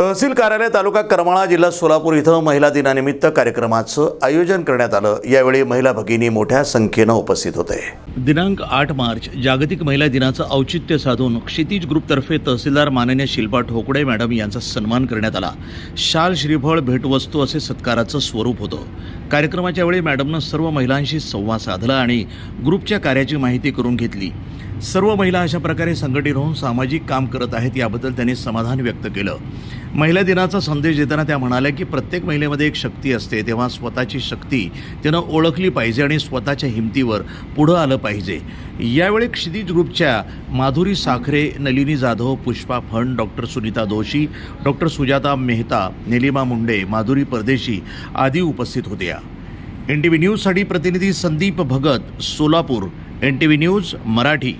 तहसील कार्यालय तालुका करमाळा जिल्हा सोलापूर इथं महिला दिनानिमित्त कार्यक्रमाचं आयोजन करण्यात आलं. यावेळी महिला भगिनी मोठ्या संख्येनं उपस्थित होते. दिनांक आठ मार्च जागतिक महिला दिनाचं औचित्य साधून क्षितिज ग्रुपतर्फे तहसीलदार माननीय शिल्पा ठोकडे मॅडम यांचा सन्मान करण्यात आला. शाल श्रीफळ भेटवस्तू असे सत्काराचं स्वरूप होतं. कार्यक्रमाच्या वेळी मॅडमनं सर्व महिलांशी संवाद साधला आणि ग्रुपच्या कार्याची माहिती करून घेतली. सर्व महिला अशा प्रकारे संघटित होऊन सामाजिक काम करत आहेत याबद्दल त्यांनी समाधान व्यक्त केलं. महिला दिनाचा संदेश देताना त्या म्हणाल्या की प्रत्येक महिलेमध्ये एक शक्ती असते तेव्हा स्वतःची शक्ती तिनं ओळखली पाहिजे आणि स्वतःच्या हिमतीवर पुढं आलं पाहिजे. यावेळी क्षितिज ग्रुपच्या Madhuri Sakhare Nalini Jadhav Pushpa fund doctor Sunita Doshi doctor Sujata Mehta Nilima Munde Madhuri Pardeshi आदी उपस्थित होत्या. एन टी व्ही न्यूजसाठी प्रतिनिधी Sandeep Bhagat Solapur. N T V news Marathi.